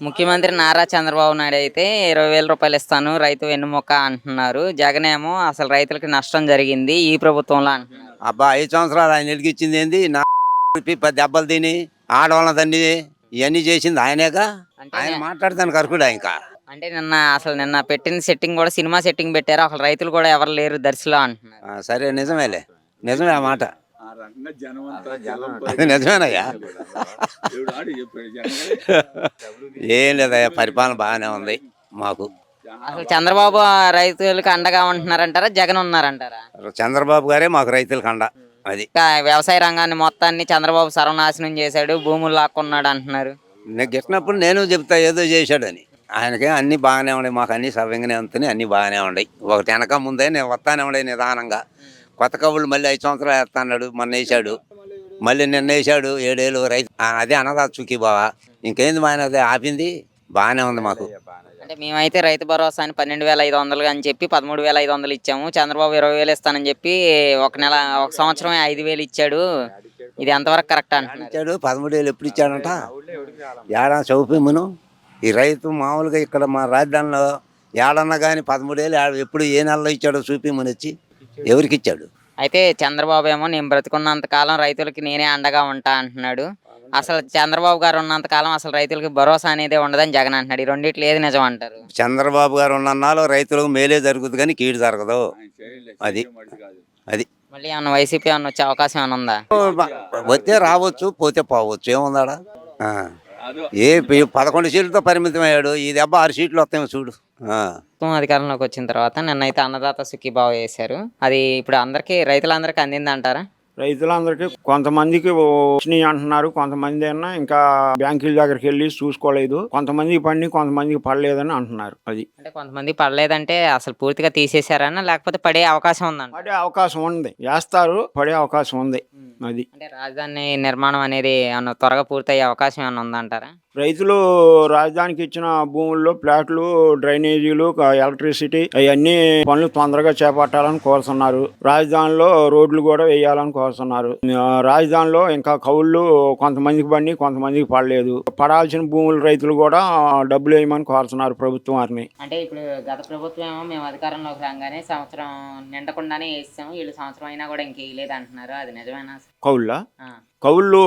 ముఖ్యమంత్రి నారా చంద్రబాబు నాయుడు అయితే ఇరవై వేల రూపాయలు ఇస్తాను రైతు వెన్నుముక్క అంటున్నారు. జగన్ ఏమో అసలు రైతులకి నష్టం జరిగింది ఈ ప్రభుత్వంలో అంటున్నారు. అబ్బా ఐదు సంవత్సరాలు ఆయన వెలిగించింది ఏంది? నా దెబ్బలు తిని ఆడవాళ్ళ తండ్రి ఇవన్నీ చేసింది ఆయనేగా? ఆయన మాట్లాడతాను కరుకుడా ఇంకా. అంటే నిన్న అసలు నిన్న పెట్టిన సెట్టింగ్ కూడా సినిమా సెట్టింగ్ పెట్టారు. అసలు రైతులు కూడా ఎవరు లేరు దర్శిలో అంటున్నారు. సరే నిజమేలే. నిజమే ఆ మాట. అది నిజమేనయ్యా. ఏం లేదయ్యా పరిపాలన బాగానే ఉంది మాకు. అసలు చంద్రబాబు రైతులకు అండగా ఉంటున్నారంటారా జగన్ ఉన్నారంటారా? చంద్రబాబు గారే మాకు రైతులకు అండ అది. వ్యవసాయ రంగాన్ని మొత్తాన్ని చంద్రబాబు సర్వనాశనం చేశాడు భూములు లాక్కున్నాడు అంటున్నారు. నేను గిట్టినప్పుడు నేను చెప్తా ఏదో చేశాడని. ఆయనకే అన్ని బాగానే ఉన్నాయి మాకు అన్ని సవ్యంగానే ఉంటున్నాయి అన్ని బాగానే ఉన్నాయి. ఒకటి వెనక ముందే నేను వస్తానే ఉండే నిదానంగా. కొత్త కబుళ్ళు మళ్ళీ ఐదు సంవత్సరాలు వేస్తాడు మొన్న వేసాడు మళ్ళీ నిన్న వేసాడు ఏడేళ్ళు రైతు. అదే అన్నదా చుకి బావా. ఇంకేంది మా అదే ఆపింది? బాగానే ఉంది మాకు. అంటే మేమైతే రైతు భరోసా అని పన్నెండు వేల ఐదు వందలు అని చెప్పి పదమూడు వేల ఐదు వందలు ఇచ్చాము. చంద్రబాబు ఇరవై వేలు ఇస్తానని చెప్పి ఒక నెల ఒక సంవత్సరమే ఐదు వేలు ఇచ్చాడు. ఇది ఎంతవరకు కరెక్ట్ ఇచ్చాడు పదమూడు వేలు ఎప్పుడు ఇచ్చాడంట? ఏడా చౌపిమ్మను ఈ రైతు మామూలుగా ఇక్కడ మా రాజధానిలో ఏడన్నా కానీ పదమూడు వేలు ఎప్పుడు ఏ నెలలో ఇచ్చాడో చూపిమ్మని వచ్చి ఎవరికి ఇచ్చాడు అయితే చంద్రబాబు ఏమో నేను బ్రతికున్నంత కాలం రైతులకి నేనే అండగా ఉంటా అంటున్నాడు. అసలు చంద్రబాబు గారు ఉన్నంత కాలం అసలు రైతులకి భరోసా అనేది ఉండదని జగన్ అంటున్నాడు. ఈ రెండిట్లో ఏది నిజం అంటారు? చంద్రబాబు గారు ఉన్నన్నాళ్ళు రైతులకు మేలే జరుగుతుంది కానీ కీడు జరగదు. అది. అది. మళ్ళీ ఏమన్నా వైసీపీ ఏమన్నా వచ్చే అవకాశం ఏమైనా ఉందా? వస్తే రావచ్చు పోతే పోవచ్చు. ఏముందాడా. ఏ పదకొండు సీట్లతో పరిమితం అయ్యాడు ఈ దెబ్బ ఆరు సీట్లు వస్తాయేమో చూడు. అధికారంలోకి వచ్చిన తర్వాత నిన్నైతే అన్నదాత సుఖీభావ చేశారు అది ఇప్పుడు అందరికీ రైతులందరికీ అందింది అంటారా రైతులందరికీ కొంతమందికి వచ్చినాయి అంటున్నారు. కొంతమంది అన్నా ఇంకా బ్యాంకుల దగ్గరికి వెళ్ళి చూసుకోలేదు. కొంతమందికి పడి కొంతమందికి పడలేదని అంటున్నారు. అది. అంటే కొంతమంది పడలేదంటే అసలు పూర్తిగా తీసేశారనా లేకపోతే పడే అవకాశం ఉందంట. పడే అవకాశం ఉంది. వేస్తారు పడే అవకాశం ఉంది. అది. అంటే రాజధాని నిర్మాణం అనేది ఏమన్నా త్వరగా పూర్తయ్యే అవకాశం ఏమైనా ఉందంటారా? రైతులు రాజధానికి ఇచ్చిన భూముల్లో ప్లాట్లు డ్రైనేజీలు ఎలక్ట్రిసిటీ అవన్నీ పనులు తొందరగా చేపట్టాలని కోరుతున్నారు. రాజధానిలో రోడ్లు కూడా వేయాలని కోరుతున్నారు. రాజధానిలో ఇంకా కౌళ్ళు కొంతమందికి పడి కొంతమందికి పడలేదు. పడాల్సిన భూములు రైతులు కూడా డబ్బులు వేయమని కోరుతున్నారు ప్రభుత్వం వారిని. అంటే ఇప్పుడు గత ప్రభుత్వం ఏమో మేము అధికారంలోకి రాగానే సంవత్సరం నిండకుండానే వేసాము వీళ్ళు సంవత్సరం అయినా కూడా ఇంక వేయలేదు అంటున్నారు అది నిజమేనా? కౌళ్ళ? కవుళ్ళు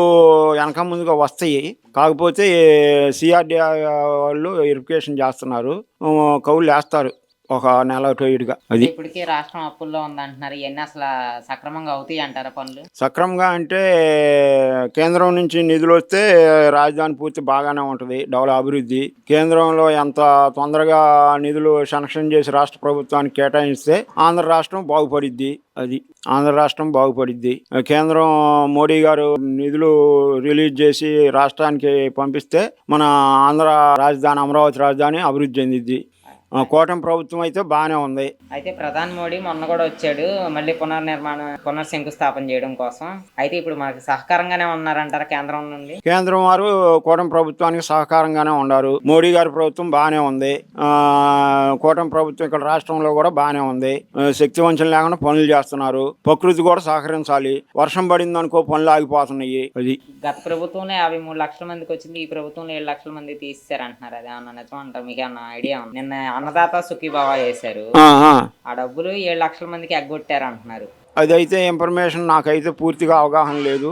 కౌళ్ళు వెనక ముందుగా వస్తాయి. కాకపోతే సిఆర్డి వాళ్ళు వెరిఫికేషన్ చేస్తున్నారు. కవులు కౌళ్ళు వేస్తారు. ఒక నెల అటు ఇటుగా. అది. ఇప్పటికీ రాష్ట్రం అప్పుల్లో ఉందంటున్నారు. ఇవన్నీ అసలు సక్రమంగా అవుతాయి అంటారా పనులు? సక్రమంగా అంటే కేంద్రం నుంచి నిధులు వస్తే రాజధాని పూర్తి బాగానే ఉంటుంది డెవలప్ అభివృద్ధి. కేంద్రంలో ఎంత తొందరగా నిధులు శాంక్షన్ చేసి రాష్ట్ర ప్రభుత్వానికి కేటాయిస్తే ఆంధ్ర రాష్ట్రం బాగుపడిద్ది. అది ఆంధ్ర రాష్ట్రం బాగుపడిద్ది. కేంద్రం మోడీ గారు నిధులు రిలీజ్ చేసి రాష్ట్రానికి పంపిస్తే మన ఆంధ్ర రాజధాని అమరావతి రాజధాని అభివృద్ధి చెందిద్ది. కూటమి ప్రభుత్వం అయితే బాగానే ఉంది. అయితే ప్రధాని మోడీ మొన్న కూడా వచ్చాడు మళ్ళీ పునర్నిర్మాణం పునర్శంకుస్థాపన చేయడం కోసం. అయితే ఇప్పుడు మనకి సహకారంగానే ఉన్నారంటారా కేంద్రం నుండి? కేంద్రం వారు కూటమి ప్రభుత్వానికి సహకారంగానే ఉన్నారు మోడీ గారి ప్రభుత్వం బాగానే ఉంది. ఆ, కూటమి ప్రభుత్వం ఇక్కడ రాష్ట్రంలో కూడా బాగానే ఉంది. శక్తి వంచన లేకుండా పనులు చేస్తున్నారు. ప్రకృతి కూడా సహకరించాలి. వర్షం పడింది అనుకో పనులు ఆగిపోతున్నాయి. అది. గత ప్రభుత్వంలో యాభై మూడు లక్షల మందికి వచ్చింది ఈ ప్రభుత్వంలో ఏడు లక్షల మంది తీసేశారు అంటున్నారు. అది ఏమన్నా నిజం అంటారు? మీకు ఏమన్నా ఐడియా ఉంది? నిన్న అన్నదాత సుఖీభావ చేశారు. ఆ డబ్బులు ఏడు లక్షల మందికి ఎగ్గొట్టారు అంటున్నారు అదైతే ఇన్ఫర్మేషన్ నాకైతే పూర్తిగా అవగాహన లేదు.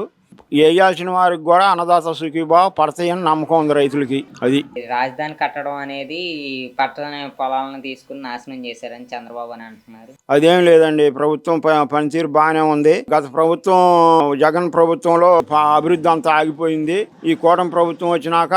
వేయాల్సిన వారికి కూడా అన్నదాత సుఖీభావ పడతాయని నమ్మకం ఉంది రైతులకి. అది. రాజధాని కట్టడం అనేది పట్టణ పొలాలను తీసుకుని నాశనం చేశారని చంద్రబాబు అని అంటున్నారు. అదేం లేదండి ప్రభుత్వం ప- పనితీరు బాగానే ఉంది. గత ప్రభుత్వం జగన్ ప్రభుత్వంలో ప- అభివృద్ధి అంతా ఆగిపోయింది. ఈ కూటమి ప్రభుత్వం వచ్చినాక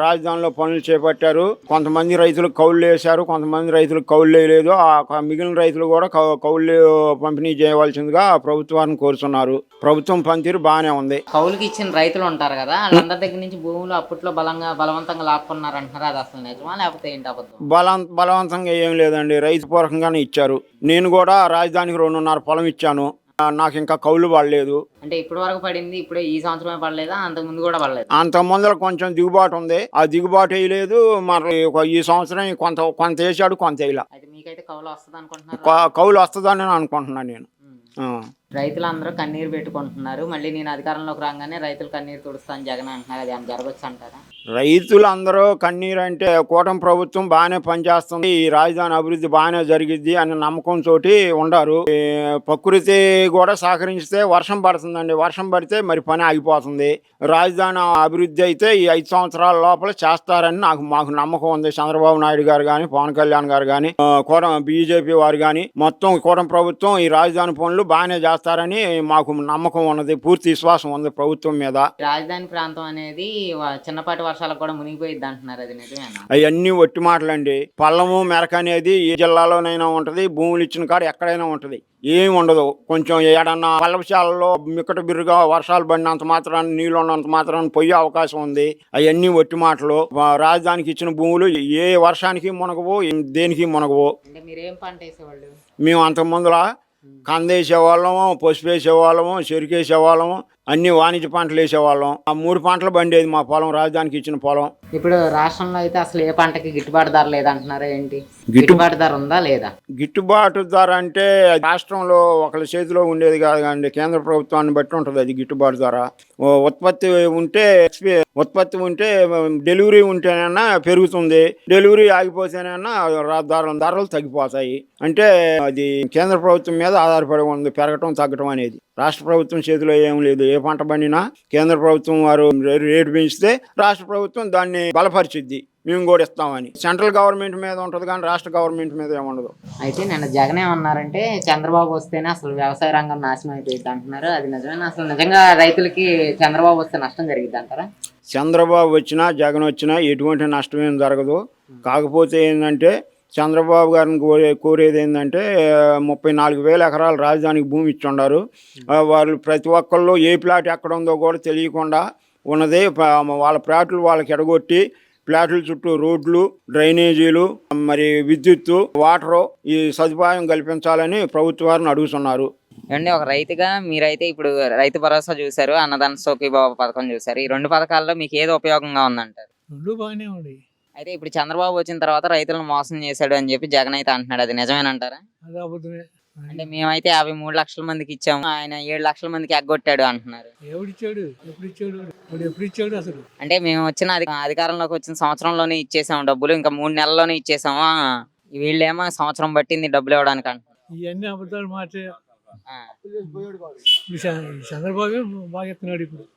రాజధానిలో పనులు చేపట్టారు. కొంతమంది రైతులకు కౌళ్ళు వేశారు కొంతమంది రైతులకు కౌళ్ళు వేయలేదు. ఆ క- మిగిలిన రైతులు కూడా కౌ- కౌళ్ళు పంపిణీ చేయవలసిందిగా ప్రభుత్వాన్ని కోరుతున్నారు. ప్రభుత్వం పనితీరు బాగానే ఉంది. కౌలుకి ఇచ్చిన రైతులు ఉంటారు కదా వాళ్ళందరి దగ్గర నుంచి భూములు అప్పట్లో బలంగా బలవంతంగా లాక్కున్నారు అంటున్నారు. అది అసలు నిజమా లేకపోతే ఏంటి అబద్ధం? బలం బలవంతంగా ఏం లేదండి. రైతు పూర్వకంగానే ఇచ్చారు. నేను కూడా రాజధానికి రెండున్నర పొలం ఇచ్చాను. ఆ, నాకు ఇంకా కౌలు పడలేదు. అంటే ఇప్పటి వరకు పడింది ఇప్పుడే ఈ సంవత్సరమే పడలేదా? అంతకు ముందు కూడా పడలేదు. అంత ముందర కొంచెం దిగుబాటు ఉంది. ఆ దిగుబాటు వేయలేదు. మరి ఒక ఈ సంవత్సరం కొంత కొంత వేసాడు కొంత వేయలే. అయితే మీకైతే కౌలు వస్తుంది అనుకుంటున్నారు క- కౌలు వస్తుందని నేను అనుకుంటున్నాను నేను. ఉమ్. ఆ. రైతులందరూ కన్నీరు పెట్టుకుంటున్నారు. మళ్ళీ నేను అధికారంలోకి రాగానే రైతులు కన్నీరు తుడుస్తాను జగన్ అంటున్నారు. అది ఏమైనా జరగచ్చు అంటారా? రైతులందరూ కన్నీరు అంటే కూటమి ప్రభుత్వం బాగానే పనిచేస్తుంది. ఈ రాజధాని అభివృద్ధి బాగానే జరిగిద్ది అనే నమ్మకం తోటి ఉండారు. ఈ ప్రకృతి కూడా సహకరించితే వర్షం పడుతుందండి. వర్షం పడితే మరి పని ఆగిపోతుంది. రాజధాని అభివృద్ధి అయితే ఈ ఐదు సంవత్సరాల లోపల చేస్తారని నాకు మాకు నమ్మకం ఉంది. చంద్రబాబు నాయుడు గారు కానీ పవన్ కళ్యాణ్ గారు కానీ కూటమి బీజేపీ వారు కానీ మొత్తం కూటమి ప్రభుత్వం ఈ రాజధాని పనులు బాగానే చేస్తారని మాకు నమ్మకం ఉన్నది పూర్తి విశ్వాసం ఉంది ప్రభుత్వం మీద. రాజధాని ప్రాంతం అనేది చిన్నపాటి వర్షాలకు కూడా మునిగిపోయిద్ది అంటున్నారు అది నిజమేనా? అవన్నీ ఒట్టి మాటలండి. పల్లము మెరక అనేది ఏ జిల్లాలోనైనా ఉంటది భూములు ఇచ్చిన కాడ ఎక్కడైనా ఉంటది. ఏమి ఉండదు. కొంచెం ఏడన్నా పల్లవశాలలో మిక్కట బిర్రుగా వర్షాలు పడినంత మాత్రాన్ని నీళ్ళు ఉన్నంత మాత్రాన్ని పోయే అవకాశం ఉంది. అవన్నీ ఒట్టి మాటలు. రాజధానికి ఇచ్చిన భూములు ఏ వర్షానికి మునగవు దేనికి మునగవు. మీరేం పంట వేసేవాళ్ళు? మేము అంత ముందులా కంద వేసేవాళ్ళము పసుపు వేసేవాళ్ళము చెరుకు వేసేవాళ్ళము అన్ని వాణిజ్య పంటలు వేసేవాళ్ళం. ఆ మూడు పంటలు బండేది మా పొలం రాజధానికి ఇచ్చిన పొలం. ఇప్పుడు రాష్ట్రంలో అయితే అసలు ఏ పంటకి గిట్టుబాటు ధర లేదంటున్నారా ఏంటి? గిట్టు- గిట్టుబాటు ధర ఉందా లేదా? గిట్టుబాటు ధర అంటే రాష్ట్రంలో ఒకళ్ళ చేతిలో ఉండేది కాదు కానీ కేంద్ర ప్రభుత్వాన్ని బట్టి ఉంటుంది అది గిట్టుబాటు ధర. ఉత్పత్తి ఉంటే ఉత్పత్తి ఉంటే డెలివరీ ఉంటేనైనా పెరుగుతుంది. డెలివరీ ఆగిపోతేనైనా రా- ధర ధరలు తగ్గిపోతాయి. అంటే అది కేంద్ర ప్రభుత్వం మీద ఆధారపడి ఉంది. పెరగటం తగ్గటం అనేది. రాష్ట్ర ప్రభుత్వం చేతిలో ఏం లేదు. ఏ పంట పండినా కేంద్ర ప్రభుత్వం వారు రేటు పెంచితే రాష్ట్ర ప్రభుత్వం దాన్ని బలపరిచిద్ది. మేము కూడా ఇస్తామని. సెంట్రల్ గవర్నమెంట్ మీద ఉంటుంది కానీ రాష్ట్ర గవర్నమెంట్ మీద ఏముండదు అయితే నిన్న జగన్ ఏమన్నారంటే చంద్రబాబు వస్తేనే అసలు వ్యవసాయ రంగం నాశనం అయిపోయింది అంటున్నారు. అది నిజమేనా? అసలు నిజంగా రైతులకి చంద్రబాబు వస్తే నష్టం జరిగింది అంటారా? చంద్రబాబు వచ్చినా జగన్ వచ్చినా ఎటువంటి నష్టమేం జరగదు. కాకపోతే ఏంటంటే చంద్రబాబు గారిని కోరే కోరేది ఏంటంటే ముప్పై నాలుగు వేల ఎకరాలు రాజధానికి భూమి ఇచ్చుండారు. వాళ్ళు ప్రతి ఒక్కళ్ళు ఏ ప్లాట్ ఎక్కడ ఉందో కూడా తెలియకుండా ఉన్నది వాళ్ళ ప్లాట్లు వాళ్ళకి ఎడగొట్టి ప్లాట్ల చుట్టూ రోడ్లు డ్రైనేజీలు మరి విద్యుత్తు వాటరు ఈ సదుపాయం కల్పించాలని ప్రభుత్వాన్ని అడుగుతున్నారు. ఏమండి ఒక రైతుగా మీరైతే ఇప్పుడు రైతు భరోసా చూశారు అన్నదాన సోకి బాబు పథకం చూశారు. ఈ రెండు పథకాల్లో మీకు ఏది ఉపయోగంగా ఉందంటారు? రెండు బాగానే ఉన్నాయి. అయితే ఇప్పుడు చంద్రబాబు వచ్చిన తర్వాత రైతులను మోసం చేశాడు అని చెప్పి జగన్ అయితే అంటున్నాడు. అది నిజమేనంటారా? అది అబద్ధమే. అంటే మేమైతే యాభై మూడు లక్షల మందికి ఇచ్చాము. ఆయన ఏడు లక్షల మందికి ఎగ్గొట్టాడు అంటున్నారు. ఎవడిచ్చాడు? ఎప్పుడు ఇచ్చాడు వాడు ఎప్పుడు ఇచ్చాడు అసలు? అంటే మేము వచ్చిన అధి- అధికారంలోకి వచ్చిన సంవత్సరంలోనే ఇచ్చేసాము డబ్బులు. ఇంకా మూడు నెలల్లోనే ఇచ్చేసాము. ఆ, వీళ్ళేమో సంవత్సరం పట్టింది డబ్బులు ఇవ్వడానికి అంటున్నారు. ఇవన్నీ అబద్ధాలు మార్చే ఆ, ఇప్పుడు చ- చంద్రబాబు బాగా ఎత్తున్నాడు ఇప్పుడు.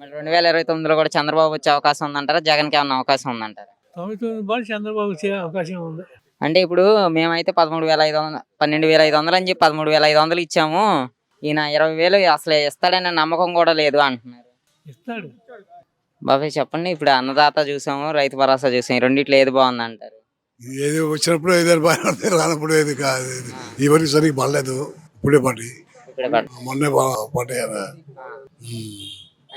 మరి రెండు వేల ఇరవై తొమ్మిదిలో కూడా చంద్రబాబు వచ్చే అవకాశం ఉందంటారా? జగన్కి ఏమన్నా అవకాశం ఉందంటారా? తొమ్మిది తొమ్మిది బాగా చంద్రబాబు వచ్చే అవకాశం ఉంది. అంటే ఇప్పుడు మేమైతే పదమూడు వేల ఐదు వందలు పన్నెండు వేల ఐదు వందలు అని చెప్పి పదమూడు వేల ఐదు వందలు ఇచ్చాము. ఈయన ఇరవై వేలు అసలు ఇస్తాడనే నమ్మకం కూడా లేదు అంటున్నారు. ఇస్తాడు. బాబాయ్ చెప్పండి ఇప్పుడు అన్నదాత చూసాము రైతు భరోసా చూసాము ఈ రెండిట్లో ఏది బాగుంది అంటారు ఏది వచ్చినప్పుడు ఏదైనా బాగా రానప్పుడు ఏది కాదు వరకు సరిగ్గా పడలేదు ఇప్పుడే పడి ఇప్పుడే పడ- మొన్నే బాగా పడ్డాయి కదా.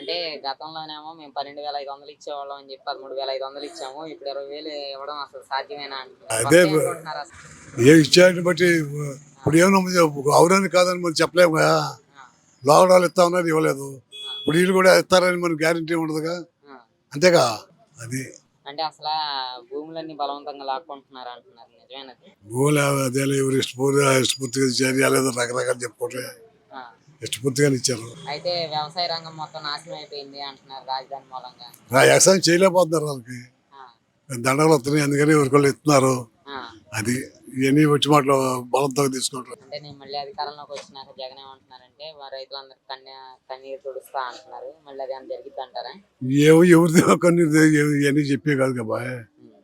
అంటే గతంలోనేమో మేము పన్నెండు వేల ఐదు వందలు ఇచ్చేవాళ్ళం అని చెప్పి పదమూడు వేల ఐదు వందలు ఇచ్చాము. ఇప్పుడు ఇరవై వేలు ఇవ్వడం అసలు సాధ్యమేనా అదే. ఏ ఇచ్చారని బట్టి ఇప్పుడు ఏమన్నా అవునని కాదని మనం చెప్పలేము కదా. లోకడాలు ఇస్తా ఉన్నారు ఇవ్వలేదు. ఇప్పుడు వీళ్ళు కూడా ఇస్తారని మన గ్యారంటీ ఉండదుగా. అంతేగా? అది. అంటే అసలు భూములన్నీ బలవంతంగా లాక్కుంటున్నారు అంటున్నారు. నిజమేనది భూములు అదే ఎవరు ఇష్టపూర్తిగా ఇష్టపూర్తిగా చేయలేదో రకరకాలు చెప్పుకుంటే. ఆ. ఇష్టపూర్తిగానే ఇచ్చారు. అయితే వ్యవసాయ రంగం మొత్తం నాశనం అయిపోయింది అంటున్నారు రాజధాని మూలంగా. వ్యవసాయం చేయలేకపోతున్నారు వాళ్ళకి. దండలు వస్తున్నాయి అందుకని ఎవరికొళ్ళు ఇస్తున్నారు. అది ఇవన్నీ వచ్చి మాటలు బలంతో తీసుకుంటారు. అంటే నేను మళ్ళీ అధికారంలోకి వచ్చినాక జగన్ ఏమంటున్నారంటే రైతులందరూ కన్య కన్నీరు తుడుస్తా అంటున్నారు. మళ్ళీ అది ఏమైనా జరిగిద్ది అంటారా ఏమో ఎవరిది కొన్ని ఇవన్నీ చెప్పే కాదు కదా.